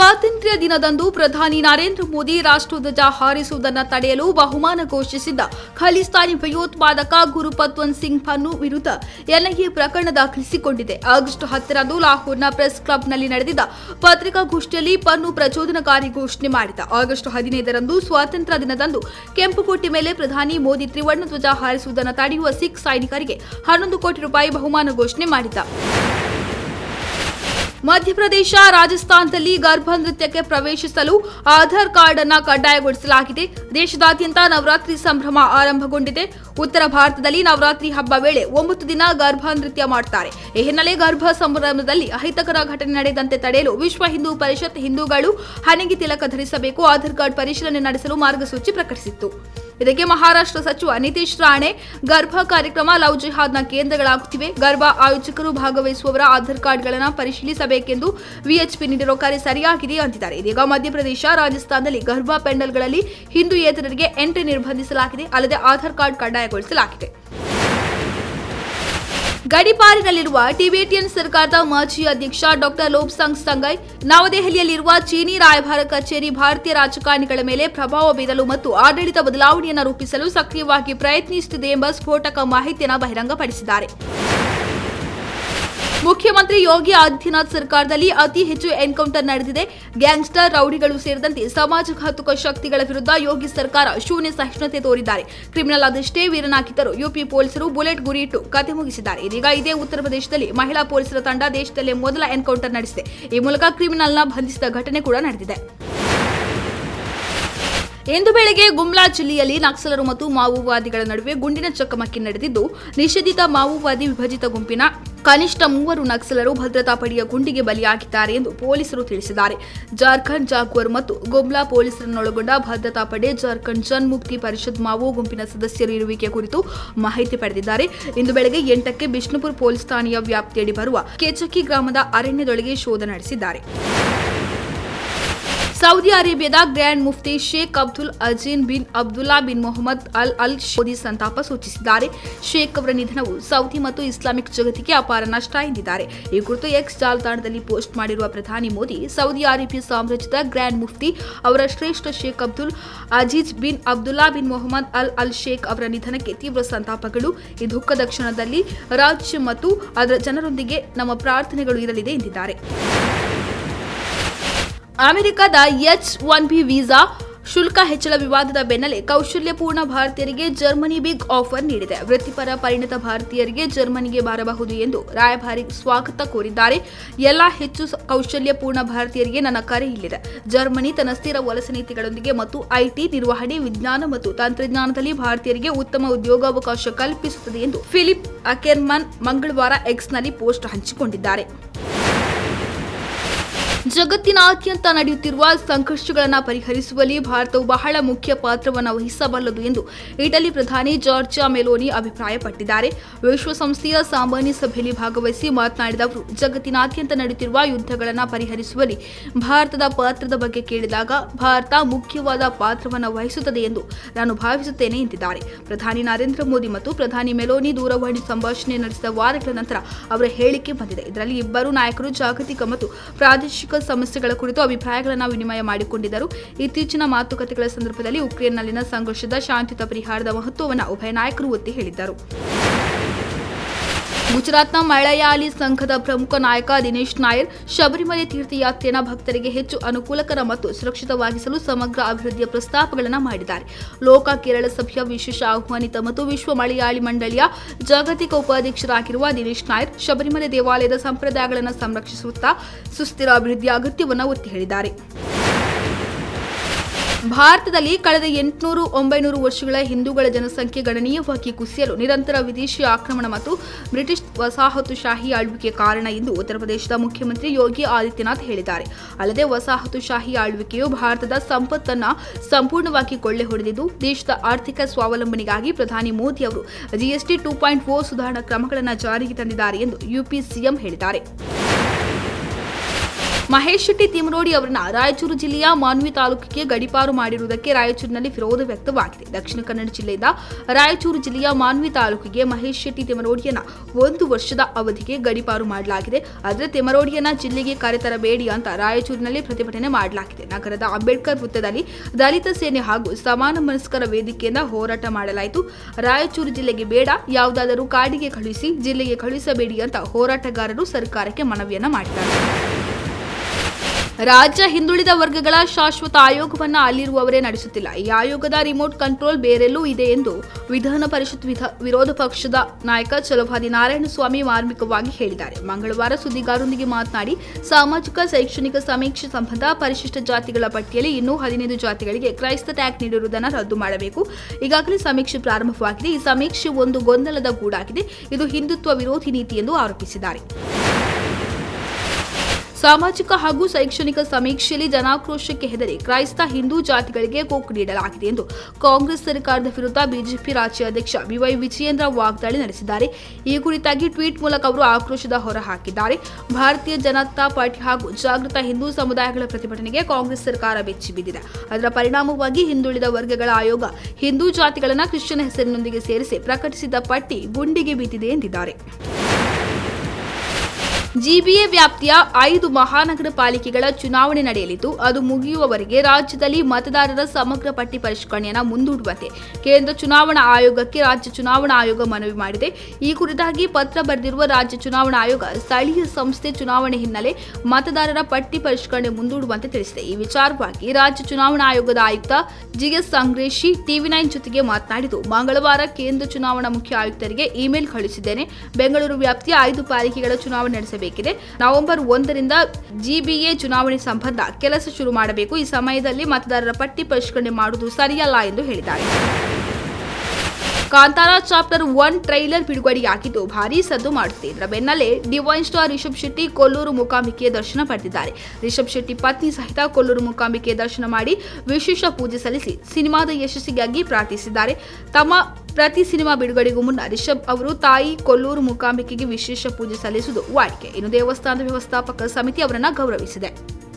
ಸ್ವಾತಂತ್ರ್ಯ ದಿನದಂದು ಪ್ರಧಾನಿ ನರೇಂದ್ರ ಮೋದಿ ರಾಷ್ಟ್ರಧ್ವಜ ಹಾರಿಸುವುದನ್ನು ತಡೆಯಲು ಬಹುಮಾನ ಘೋಷಿಸಿದ್ದ ಖಲಿಸ್ತಾನಿ ಭಯೋತ್ಪಾದಕ ಗುರುಪತ್ವಂತ್ ಸಿಂಗ್ ಪನ್ನು ವಿರುದ್ಧ ಎನ್ಐಎ ಪ್ರಕರಣ ದಾಖಲಿಸಿಕೊಂಡಿದೆ. ಆಗಸ್ಟ್ ಹತ್ತರಂದು ಲಾಹೋರ್ನ ಪ್ರೆಸ್ ಕ್ಲಬ್ನಲ್ಲಿ ನಡೆದಿದ್ದ ಪತ್ರಿಕಾಗೋಷ್ಠಿಯಲ್ಲಿ ಪನ್ನು ಪ್ರಚೋದನಕಾರಿ ಘೋಷಣೆ ಮಾಡಿದ ಆಗಸ್ಟ್ ಹದಿನೈದರಂದು ಸ್ವಾತಂತ್ರ್ಯ ದಿನದಂದು ಕೆಂಪುಕೋಟೆ ಮೇಲೆ ಪ್ರಧಾನಿ ಮೋದಿ ತ್ರಿವರ್ಣ ಧ್ವಜ ಹಾರಿಸುವುದನ್ನು ತಡೆಯುವ ಸಿಖ್ ಸೈನಿಕರಿಗೆ ಹನ್ನೊಂದು ಕೋಟಿ ರೂಪಾಯಿ ಬಹುಮಾನ ಘೋಷಣೆ ಮಾಡಿದ್ದ. ಮಧ್ಯಪ್ರದೇಶ, ರಾಜಸ್ಥಾನದಲ್ಲಿ ಗರ್ಭ ನೃತ್ಯಕ್ಕೆ ಪ್ರವೇಶಿಸಲು ಆಧಾರ್ ಕಾರ್ಡ್ ಅನ್ನು ಕಡ್ಡಾಯಗೊಳಿಸಲಾಗಿದೆ. ದೇಶದಾದ್ಯಂತ ನವರಾತ್ರಿ ಸಂಭ್ರಮ ಆರಂಭಗೊಂಡಿದೆ. ಉತ್ತರ ಭಾರತದಲ್ಲಿ ನವರಾತ್ರಿ ಹಬ್ಬ ವೇಳೆ ಒಂಬತ್ತು ದಿನ ಗರ್ಭ ನೃತ್ಯ ಮಾಡುತ್ತಾರೆ ಈ ಹಿನ್ನೆಲೆ ಗರ್ಭ ಸಂಭ್ರಮದಲ್ಲಿ ಅಹಿತಕರ ಘಟನೆ ನಡೆದಂತೆ ತಡೆಯಲು ವಿಶ್ವ ಹಿಂದೂ ಪರಿಷತ್ ಹಿಂದೂಗಳು ಹಣೆಗೆ ತಿಲಕ ಧರಿಸಬೇಕು, ಆಧಾರ್ ಕಾರ್ಡ್ ಪರಿಶೀಲನೆ ನಡೆಸಲು ಮಾರ್ಗಸೂಚಿ ಪ್ರಕಟಿಸಿತ್ತು. ಇದಕ್ಕೆ ಮಹಾರಾಷ್ಟ್ರ ಸಚಿವ ನಿತೀಶ್ ರಾಣೆ ಗರ್ಭ ಕಾರ್ಯಕ್ರಮ, ಲವ್ ಜಿಹಾದ್ನ ಕೇಂದ್ರಗಳಾಗುತ್ತಿವೆ. ಗರ್ಭ ಆಯೋಜಕರು ಭಾಗವಹಿಸುವವರ ಆಧಾರ್ ಕಾರ್ಡ್ಗಳನ್ನು ಪರಿಶೀಲಿಸಬೇಕೆಂದು ವಿಎಚ್ಪಿ ನೀಡಿರೋ ಕಾರ್ಯ ಸರಿಯಾಗಿದೆ ಅಂತಿದ್ದಾರೆ. ಇದೀಗ ಮಧ್ಯಪ್ರದೇಶ ರಾಜಸ್ಥಾನದಲ್ಲಿ ಗರ್ಭ ಪೆಂಡಲ್ಗಳಲ್ಲಿ ಹಿಂದೂಯೇತರರಿಗೆ ಎಂಟ್ರಿ ನಿರ್ಬಂಧಿಸಲಾಗಿದೆ. ಅಲ್ಲದೆ ಆಧಾರ್ ಕಾರ್ಡ್ ಕಡ್ಡಾಯಗೊಳಿಸಲಾಗಿದೆ. ಗಡಿಪಾರಿನಲ್ಲಿರುವ ಟಿಬೆಟಿಯನ್ ಸರ್ಕಾರದ ಮಾಜಿ ಅಧ್ಯಕ್ಷ ಡಾಕ್ಟರ್ ಲೋಬ್ಸಂಗ್ ಸಂಗೈ, ನವದೆಹಲಿಯಲ್ಲಿರುವ ಚೀನಿ ರಾಯಭಾರ ಕಚೇರಿ ಭಾರತೀಯ ರಾಜಕಾರಣಿಗಳ ಮೇಲೆ ಪ್ರಭಾವ ಬೀರಲು ಮತ್ತು ಆಡಳಿತ ಬದಲಾವಣೆಯನ್ನು ರೂಪಿಸಲು ಸಕ್ರಿಯವಾಗಿ ಪ್ರಯತ್ನಿಸುತ್ತಿದೆ ಎಂಬ ಸ್ಫೋಟಕ ಮಾಹಿತಿಯನ್ನು ಬಹಿರಂಗಪಡಿಸಿದ್ದಾರೆ. ಮುಖ್ಯಮಂತ್ರಿ ಯೋಗಿ ಆದಿತ್ಯನಾಥ್ ಸರ್ಕಾರದಲ್ಲಿ ಅತಿ ಹೆಚ್ಚು ಎನ್ಕೌಂಟರ್ ನಡೆದಿದೆ. ಗ್ಯಾಂಗ್ಸ್ಟರ್ ರೌಡಿಗಳು ಸೇರಿದಂತೆ ಸಮಾಜಘಾತುಕ ಶಕ್ತಿಗಳ ವಿರುದ್ಧ ಯೋಗಿ ಸರ್ಕಾರ ಶೂನ್ಯ ಸಹಿಷ್ಣುತೆ ತೋರಿದ್ದಾರೆ. ಕ್ರಿಮಿನಲ್ ಅದಷ್ಟೇ ವೀರನಾಗಿದ್ದರು ಯುಪಿ ಪೊಲೀಸರು ಬುಲೆಟ್ ಗುರಿಯಿಟ್ಟು ಕತೆ ಮುಗಿಸಿದ್ದಾರೆ. ಇದೀಗ ಇದೇ ಉತ್ತರ ಪ್ರದೇಶದಲ್ಲಿ ಮಹಿಳಾ ಪೊಲೀಸರ ತಂಡ ದೇಶದಲ್ಲೇ ಮೊದಲ ಎನ್ಕೌಂಟರ್ ನಡೆಸಿದೆ. ಈ ಮೂಲಕ ಕ್ರಿಮಿನಲ್ನ ಬಂಧಿಸಿದ ಘಟನೆ ಕೂಡ ನಡೆದಿದೆ. ಇಂದು ಬೆಳಗ್ಗೆ ಗುಮ್ಲಾ ಜಿಲ್ಲೆಯಲ್ಲಿ ನಕ್ಸಲರು ಮತ್ತು ಮಾವೋವಾದಿಗಳ ನಡುವೆ ಗುಂಡಿನ ಚಕಮಕಿ ನಡೆದಿದ್ದು, ನಿಷೇಧಿತ ಮಾವೋವಾದಿ ವಿಭಜಿತ ಗುಂಪಿನ ಕನಿಷ್ಠ ಮೂವರು ನಕ್ಸಲರು ಭದ್ರತಾ ಪಡೆಯ ಗುಂಡಿಗೆ ಬಲಿಯಾಗಿದ್ದಾರೆ ಎಂದು ಪೊಲೀಸರು ತಿಳಿಸಿದ್ದಾರೆ. ಜಾರ್ಖಂಡ್ ಜಾಗ್ವರ್ ಮತ್ತು ಗುಮ್ಲಾ ಪೊಲೀಸರನ್ನೊಳಗೊಂಡ ಭದ್ರತಾ ಪಡೆ ಜಾರ್ಖಂಡ್ ಜನ್ಮುಕ್ತಿ ಪರಿಷತ್ ಮಾವೋ ಗುಂಪಿನ ಸದಸ್ಯರ ಇರುವಿಕೆ ಕುರಿತು ಮಾಹಿತಿ ಪಡೆದಿದ್ದಾರೆ. ಇಂದು ಬೆಳಗ್ಗೆ ಎಂಟಕ್ಕೆ ಬಿಷ್ಣುಪುರ್ ಪೊಲೀಸ್ ಠಾಣೆಯ ವ್ಯಾಪ್ತಿಯಡಿ ಬರುವ ಕೆಚಕಿ ಗ್ರಾಮದ ಅರಣ್ಯದೊಳಗೆ ಶೋಧ ನಡೆಸಿದ್ದಾರೆ. ಸೌದಿ ಅರೇಬಿಯಾದ grand mufti Sheikh Abdul Azeen bin Abdullah bin Mohammed Al Al ಶೋದಿ ಸಂತಾಪ ಸೂಚಿಸಿದ್ದಾರೆ. ಶೇಖ್ ಅವರ ನಿಧನವು ಸೌದಿ ಮತ್ತು ಇಸ್ಲಾಮಿಕ್ ಜಗತ್ತಿಗೆ ಅಪಾರ ನಷ್ಟ ಎಂದಿದ್ದಾರೆ. ಈ ಕುರಿತು ಎಕ್ಸ್ ಜಾಲತಾಣದಲ್ಲಿ ಪೋಸ್ಟ್ ಮಾಡಿರುವ ಪ್ರಧಾನಿ ಮೋದಿ, ಸೌದಿ ಅರೇಬಿಯಾ ಸಾಮ್ರಾಜ್ಯದ ಗ್ರ್ಯಾಂಡ್ ಮುಫ್ತಿ ಅವರ ಶ್ರೇಷ್ಠ Sheikh Abdul Aziz bin Abdullah bin Mohammed Al Al Sheikh ಅವರ ನಿಧನಕ್ಕೆ ತೀವ್ರ ಸಂತಾಪಗಳು. ಈ ದುಃಖದ ಕ್ಷಣದಲ್ಲಿ ರಾಜ್ಯ ಮತ್ತು ಅದರ ಜನರೊಂದಿಗೆ ನಮ್ಮ ಪ್ರಾರ್ಥನೆಗಳು ಇರಲಿದೆ ಎಂದಿದ್ದಾರೆ. ಅಮೆರಿಕದ ಎಚ್ ಒನ್ ಬಿ ವೀಸಾ ಶುಲ್ಕ ಹೆಚ್ಚಳ ವಿವಾದದ ಬೆನ್ನಲ್ಲೇ ಕೌಶಲ್ಯಪೂರ್ಣ ಭಾರತೀಯರಿಗೆ ಜರ್ಮನಿ ಬಿಗ್ ಆಫರ್ ನೀಡಿದೆ. ವೃತ್ತಿಪರ ಪರಿಣಿತ ಭಾರತೀಯರಿಗೆ ಜರ್ಮನಿಗೆ ಬರಬಹುದು ಎಂದು ರಾಯಭಾರಿ ಸ್ವಾಗತ ಕೋರಿದ್ದಾರೆ. ಎಲ್ಲ ಹೆಚ್ಚು ಕೌಶಲ್ಯಪೂರ್ಣ ಭಾರತೀಯರಿಗೆ ನನ್ನ ಕರೆ ಇಲ್ಲಿದೆ. ಜರ್ಮನಿ ತನ್ನ ಸ್ಥಿರ ವಲಸೆ ನೀತಿಗಳೊಂದಿಗೆ ಮತ್ತು ಐಟಿ ನಿರ್ವಹಣೆ, ವಿಜ್ಞಾನ ಮತ್ತು ತಂತ್ರಜ್ಞಾನದಲ್ಲಿ ಭಾರತೀಯರಿಗೆ ಉತ್ತಮ ಉದ್ಯೋಗಾವಕಾಶ ಕಲ್ಪಿಸುತ್ತದೆ ಎಂದು ಫಿಲಿಪ್ ಅಕೆರ್ಮನ್ ಮಂಗಳವಾರ ಎಕ್ಸ್ನಲ್ಲಿ ಪೋಸ್ಟ್ ಹಂಚಿಕೊಂಡಿದ್ದಾರೆ. ಜಗತ್ತಿನಾದ್ಯಂತ ನಡೆಯುತ್ತಿರುವ ಸಂಘರ್ಷಗಳನ್ನು ಪರಿಹರಿಸುವಲ್ಲಿ ಭಾರತವು ಬಹಳ ಮುಖ್ಯ ಪಾತ್ರವನ್ನು ವಹಿಸಬಲ್ಲದು ಎಂದು ಇಟಲಿ ಪ್ರಧಾನಿ ಜಾರ್ಜಿಯಾ ಮೆಲೋನಿ ಅಭಿಪ್ರಾಯಪಟ್ಟಿದ್ದಾರೆ. ವಿಶ್ವಸಂಸ್ಥೆಯ ಸಾಮಾನ್ಯ ಸಭೆಯಲ್ಲಿ ಭಾಗವಹಿಸಿ ಮಾತನಾಡಿದ ಅವರು, ಜಗತ್ತಿನಾದ್ಯಂತ ನಡೆಯುತ್ತಿರುವ ಯುದ್ಧಗಳನ್ನು ಪರಿಹರಿಸುವಲ್ಲಿ ಭಾರತದ ಪಾತ್ರದ ಬಗ್ಗೆ ಕೇಳಿದಾಗ ಭಾರತ ಮುಖ್ಯವಾದ ಪಾತ್ರವನ್ನು ವಹಿಸುತ್ತದೆ ಎಂದು ನಾನು ಭಾವಿಸುತ್ತೇನೆ ಎಂದಿದ್ದಾರೆ. ಪ್ರಧಾನಿ ನರೇಂದ್ರ ಮೋದಿ ಮತ್ತು ಪ್ರಧಾನಿ ಮೆಲೋನಿ ದೂರವಾಣಿ ಸಂಭಾಷಣೆ ನಡೆಸಿದ ವಾರಗಳ ನಂತರ ಅವರ ಹೇಳಿಕೆ ಬಂದಿದೆ. ಇದರಲ್ಲಿ ಇಬ್ಬರು ನಾಯಕರು ಜಾಗತಿಕ ಮತ್ತು ಪ್ರಾದೇಶಿಕ ಸಮಸ್ಯೆಗಳ ಕುರಿತು ಅಭಿಪ್ರಾಯಗಳನ್ನು ವಿನಿಮಯ ಮಾಡಿಕೊಂಡಿದ್ದರು. ಇತ್ತೀಚಿನ ಮಾತುಕತೆಗಳ ಸಂದರ್ಭದಲ್ಲಿ ಉಕ್ರೇನ್ನಲ್ಲಿನ ಸಂಘರ್ಷದ ಶಾಂತಿಯುತ ಪರಿಹಾರದ ಮಹತ್ವವನ್ನು ಉಭಯ ನಾಯಕರು ಒತ್ತಿ ಹೇಳಿದ್ದರು. ಗುಜರಾತ್ನ ಮಲಯಾಳಿ ಸಂಘದ ಪ್ರಮುಖ ನಾಯಕ ದಿನೇಶ್ ನಾಯರ್ ಶಬರಿಮಲೆ ತೀರ್ಥಯಾತ್ರೆಯನ್ನು ಭಕ್ತರಿಗೆ ಹೆಚ್ಚು ಅನುಕೂಲಕರ ಮತ್ತು ಸುರಕ್ಷಿತವಾಗಿಸಲು ಸಮಗ್ರ ಅಭಿವೃದ್ಧಿಯ ಪ್ರಸ್ತಾಪಗಳನ್ನು ಮಾಡಿದ್ದಾರೆ. ಲೋಕ ಕೇರಳ ಸಭೆಯ ವಿಶೇಷ ಆಹ್ವಾನಿತ ಮತ್ತು ವಿಶ್ವ ಮಲಯಾಳಿ ಮಂಡಳಿಯ ಜಾಗತಿಕ ಉಪಾಧ್ಯಕ್ಷರಾಗಿರುವ ದಿನೇಶ್ ನಾಯರ್ ಶಬರಿಮಲೆ ದೇವಾಲಯದ ಸಂಪ್ರದಾಯಗಳನ್ನು ಸಂರಕ್ಷಿಸುತ್ತಾ ಸುಸ್ಥಿರ ಅಭಿವೃದ್ಧಿಯ ಅಗತ್ಯವನ್ನು ಒತ್ತಿ ಹೇಳಿದ್ದಾರೆ. ಭಾರತದಲ್ಲಿ ಕಳೆದ ಎಂಟುನೂರು ಒಂಬೈನೂರು ವರ್ಷಗಳ ಹಿಂದೂಗಳ ಜನಸಂಖ್ಯೆ ಗಣನೀಯವಾಗಿ ಕುಸಿಯಲು ನಿರಂತರ ವಿದೇಶಿ ಆಕ್ರಮಣ ಮತ್ತು ಬ್ರಿಟಿಷ್ ವಸಾಹತುಶಾಹಿ ಆಳ್ವಿಕೆ ಕಾರಣ ಎಂದು ಉತ್ತರ ಪ್ರದೇಶದ ಮುಖ್ಯಮಂತ್ರಿ ಯೋಗಿ ಆದಿತ್ಯನಾಥ್ ಹೇಳಿದ್ದಾರೆ. ಅಲ್ಲದೆ ವಸಾಹತುಶಾಹಿ ಆಳ್ವಿಕೆಯು ಭಾರತದ ಸಂಪತ್ತನ್ನು ಸಂಪೂರ್ಣವಾಗಿ ಕೊಳ್ಳೆ ಹೊಡೆದಿದ್ದು, ದೇಶದ ಆರ್ಥಿಕ ಸ್ವಾವಲಂಬನೆಗಾಗಿ ಪ್ರಧಾನಿ ಮೋದಿ ಅವರು ಜಿಎಸ್ಟಿ ಟೂ ಪಾಯಿಂಟ್ ಫೋರ್ ಸುಧಾರಣಾ ಕ್ರಮಗಳನ್ನು ಜಾರಿಗೆ ತಂದಿದ್ದಾರೆ ಎಂದು ಯುಪಿ ಸಿಎಂ ಹೇಳಿದ್ದಾರೆ. ಮಹೇಶ್ ಶೆಟ್ಟಿ ತಿಮರೋಡಿ ಅವರನ್ನ ರಾಯಚೂರು ಜಿಲ್ಲೆಯ ಮಾನ್ವಿ ತಾಲೂಕಿಗೆ ಗಡಿಪಾರು ಮಾಡಿರುವುದಕ್ಕೆ ರಾಯಚೂರಿನಲ್ಲಿ ವಿರೋಧ ವ್ಯಕ್ತವಾಗಿದೆ. ದಕ್ಷಿಣ ಕನ್ನಡ ಜಿಲ್ಲೆಯಿಂದ ರಾಯಚೂರು ಜಿಲ್ಲೆಯ ಮಾನ್ವಿ ತಾಲೂಕಿಗೆ ಮಹೇಶ್ ಶೆಟ್ಟಿ ತಿಮರೋಡಿಯನ್ನ ಒಂದು ವರ್ಷದ ಅವಧಿಗೆ ಗಡಿಪಾರು ಮಾಡಲಾಗಿದೆ. ಆದರೆ ತಿಮರೋಡಿಯನ್ನ ಜಿಲ್ಲೆಗೆ ಕರೆತರಬೇಡಿ ಅಂತ ರಾಯಚೂರಿನಲ್ಲಿ ಪ್ರತಿಭಟನೆ ಮಾಡಲಾಗಿದೆ. ನಗರದ ಅಂಬೇಡ್ಕರ್ ವೃತ್ತದಲ್ಲಿ ದಲಿತ ಸೇನೆ ಹಾಗೂ ಸಮಾನ ಮನಸ್ಕರ ವೇದಿಕೆಯಿಂದ ಹೋರಾಟ ಮಾಡಲಾಯಿತು. ರಾಯಚೂರು ಜಿಲ್ಲೆಗೆ ಬೇಡ, ಯಾವುದಾದರೂ ಕಾಡಿಗೆ ಕಳುಹಿಸಿ, ಜಿಲ್ಲೆಗೆ ಕಳುಹಿಸಬೇಡಿ ಅಂತ ಹೋರಾಟಗಾರರು ಸರ್ಕಾರಕ್ಕೆ ಮನವಿಯನ್ನ ಮಾಡಿದ್ದಾರೆ. ರಾಜ್ಯ ಹಿಂದುಳಿದ ವರ್ಗಗಳ ಶಾಶ್ವತ ಆಯೋಗವನ್ನು ಅಲ್ಲಿರುವವರೇ ನಡೆಸುತ್ತಿಲ್ಲ. ಈ ಆಯೋಗದ ರಿಮೋಟ್ ಕಂಟ್ರೋಲ್ ಬೇರೆಲ್ಲೂ ಇದೆ ಎಂದು ವಿಧಾನ ಪರಿಷತ್ ವಿರೋಧ ಪಕ್ಷದ ನಾಯಕ ಚಲಭಾದಿ ನಾರಾಯಣಸ್ವಾಮಿ ಮಾರ್ಮಿಕವಾಗಿ ಹೇಳಿದ್ದಾರೆ. ಮಂಗಳವಾರ ಸುದ್ದಿಗಾರರೊಂದಿಗೆ ಮಾತನಾಡಿ, ಸಾಮಾಜಿಕ, ಶೈಕ್ಷಣಿಕ ಸಮೀಕ್ಷೆ ಸಂಬಂಧ ಪರಿಶಿಷ್ಟ ಜಾತಿಗಳ ಪಟ್ಟಿಯಲ್ಲಿ ಇನ್ನೂ ಹದಿನೈದು ಜಾತಿಗಳಿಗೆ ಕ್ರೈಸ್ತ ಟ್ಯಾಗ್ ನೀಡಿರುವುದನ್ನು ರದ್ದು ಮಾಡಬೇಕು. ಈಗಾಗಲೇ ಸಮೀಕ್ಷೆ ಪ್ರಾರಂಭವಾಗಿದೆ. ಈ ಸಮೀಕ್ಷೆ ಒಂದು ಗೊಂದಲದ ಗೂಡಾಗಿದೆ. ಇದು ಹಿಂದುತ್ವ ವಿರೋಧಿ ನೀತಿ ಎಂದು ಆರೋಪಿಸಿದ್ದಾರೆ. ಸಾಮಾಜಿಕ ಹಾಗೂ ಶೈಕ್ಷಣಿಕ ಸಮೀಕ್ಷೆಯಲ್ಲಿ ಜನಾಕ್ರೋಶಕ್ಕೆ ಹೆದರಿ ಕ್ರೈಸ್ತ ಹಿಂದೂ ಜಾತಿಗಳಿಗೆ ಕೋಕ್ ನೀಡಲಾಗಿದೆ ಎಂದು ಕಾಂಗ್ರೆಸ್ ಸರ್ಕಾರದ ವಿರುದ್ಧ ಬಿಜೆಪಿ ರಾಜ್ಯಾಧ್ಯಕ್ಷ ಬಿವೈ ವಿಜಯೇಂದ್ರ ವಾಗ್ದಾಳಿ ನಡೆಸಿದ್ದಾರೆ. ಈ ಕುರಿತಾಗಿ ಟ್ವೀಟ್ ಮೂಲಕ ಅವರು ಆಕ್ರೋಶದ ಹೊರಹಾಕಿದ್ದಾರೆ. ಭಾರತೀಯ ಜನತಾ ಪಾರ್ಟಿ ಹಾಗೂ ಜಾಗೃತ ಹಿಂದೂ ಸಮುದಾಯಗಳ ಪ್ರತಿಭಟನೆಗೆ ಕಾಂಗ್ರೆಸ್ ಸರ್ಕಾರ ಬೆಚ್ಚಿ ಬಿದ್ದಿದೆ. ಅದರ ಪರಿಣಾಮವಾಗಿ ಹಿಂದುಳಿದ ವರ್ಗಗಳ ಆಯೋಗ ಹಿಂದೂ ಜಾತಿಗಳನ್ನು ಕ್ರಿಶ್ಚಿಯನ್ ಹೆಸರಿನೊಂದಿಗೆ ಸೇರಿಸಿ ಪ್ರಕಟಿಸಿದ ಪಟ್ಟಿ ಗುಂಡಿಗೆ ಬಿದ್ದಿದೆ ಎಂದಿದ್ದಾರೆ. ಜಿಬಿಎ ವ್ಯಾಪ್ತಿಯ ಐದು ಮಹಾನಗರ ಪಾಲಿಕೆಗಳ ಚುನಾವಣೆ ನಡೆಯಲಿದ್ದು, ಅದು ಮುಗಿಯುವವರೆಗೆ ರಾಜ್ಯದಲ್ಲಿ ಮತದಾರರ ಸಮಗ್ರ ಪಟ್ಟಿ ಪರಿಷ್ಕರಣೆಯನ್ನು ಮುಂದೂಡುವಂತೆ ಕೇಂದ್ರ ಚುನಾವಣಾ ಆಯೋಗಕ್ಕೆ ರಾಜ್ಯ ಚುನಾವಣಾ ಆಯೋಗ ಮನವಿ ಮಾಡಿದೆ. ಈ ಕುರಿತಾಗಿ ಪತ್ರ ಬರೆದಿರುವ ರಾಜ್ಯ ಚುನಾವಣಾ ಆಯೋಗ ಸ್ಥಳೀಯ ಸಂಸ್ಥೆ ಚುನಾವಣೆ ಹಿನ್ನೆಲೆ ಮತದಾರರ ಪಟ್ಟಿ ಪರಿಷ್ಕರಣೆ ಮುಂದೂಡುವಂತೆ ತಿಳಿಸಿದೆ. ಈ ವಿಚಾರವಾಗಿ ರಾಜ್ಯ ಚುನಾವಣಾ ಆಯೋಗದ ಆಯುಕ್ತ ಜಿಎಸ್ ಸಂಗ್ರೇಶಿ ಟಿವಿ ನೈನ್ ಜೊತೆಗೆ ಮಾತನಾಡಿದ್ದು, ಮಂಗಳವಾರ ಕೇಂದ್ರ ಚುನಾವಣಾ ಮುಖ್ಯ ಆಯುಕ್ತರಿಗೆ ಇಮೇಲ್ ಕಳುಹಿಸಿದ್ದೇನೆ. ಬೆಂಗಳೂರು ವ್ಯಾಪ್ತಿಯ ಐದು ಪಾಲಿಕೆಗಳ ಚುನಾವಣೆ ನಡೆಸಬೇಕಿದೆ ನವೆಂಬರ್ ಒಂದರಿಂದ ಜಿಬಿಎ ಚುನಾವಣೆ ಸಂಬಂಧ ಕೆಲಸ ಶುರು ಮಾಡಬೇಕು. ಈ ಸಮಯದಲ್ಲಿ ಮತದಾರರ ಪಟ್ಟಿ ಪರಿಷ್ಕರಣೆ ಮಾಡುವುದು ಸರಿಯಲ್ಲ ಎಂದು ಹೇಳಿದ್ದಾರೆ. ಕಾಂತಾರ ಚಾಪ್ಟರ್ ಒನ್ ಟ್ರೈಲರ್ ಬಿಡುಗಡೆಯಾಗಿದ್ದು, ಭಾರಿ ಸದ್ದು ಮಾಡುತ್ತೆ. ಇದರ ಬೆನ್ನಲ್ಲೇ ಡಿವೈನ್ ಸ್ಟಾರ್ ರಿಷಬ್ ಶೆಟ್ಟಿ ಕೊಲ್ಲೂರು ಮೂಕಾಂಬಿಕೆಯ ದರ್ಶನ ಪಡೆದಿದ್ದಾರೆ. ರಿಷಬ್ ಶೆಟ್ಟಿ ಪತ್ನಿ ಸಹಿತ ಕೊಲ್ಲೂರು ಮೂಕಾಂಬಿಕೆಯ ದರ್ಶನ ಮಾಡಿ ವಿಶೇಷ ಪೂಜೆ ಸಲ್ಲಿಸಿ ಸಿನಿಮಾದ ಯಶಸ್ಸಿಗಾಗಿ ಪ್ರಾರ್ಥಿಸಿದ್ದಾರೆ. ತಮ್ಮ ಪ್ರತಿ ಸಿನಿಮಾ ಬಿಡುಗಡೆಗೂ ಮುನ್ನ ರಿಷಬ್ ಅವರು ತಾಯಿ ಕೊಲ್ಲೂರು ಮೂಕಾಂಬಿಕೆಗೆ ವಿಶೇಷ ಪೂಜೆ ಸಲ್ಲಿಸುವುದು ವಾಡಿಕೆ. ಇನ್ನು ದೇವಸ್ಥಾನದ ವ್ಯವಸ್ಥಾಪಕ ಸಮಿತಿ ಅವರನ್ನು ಗೌರವಿಸಿದೆ.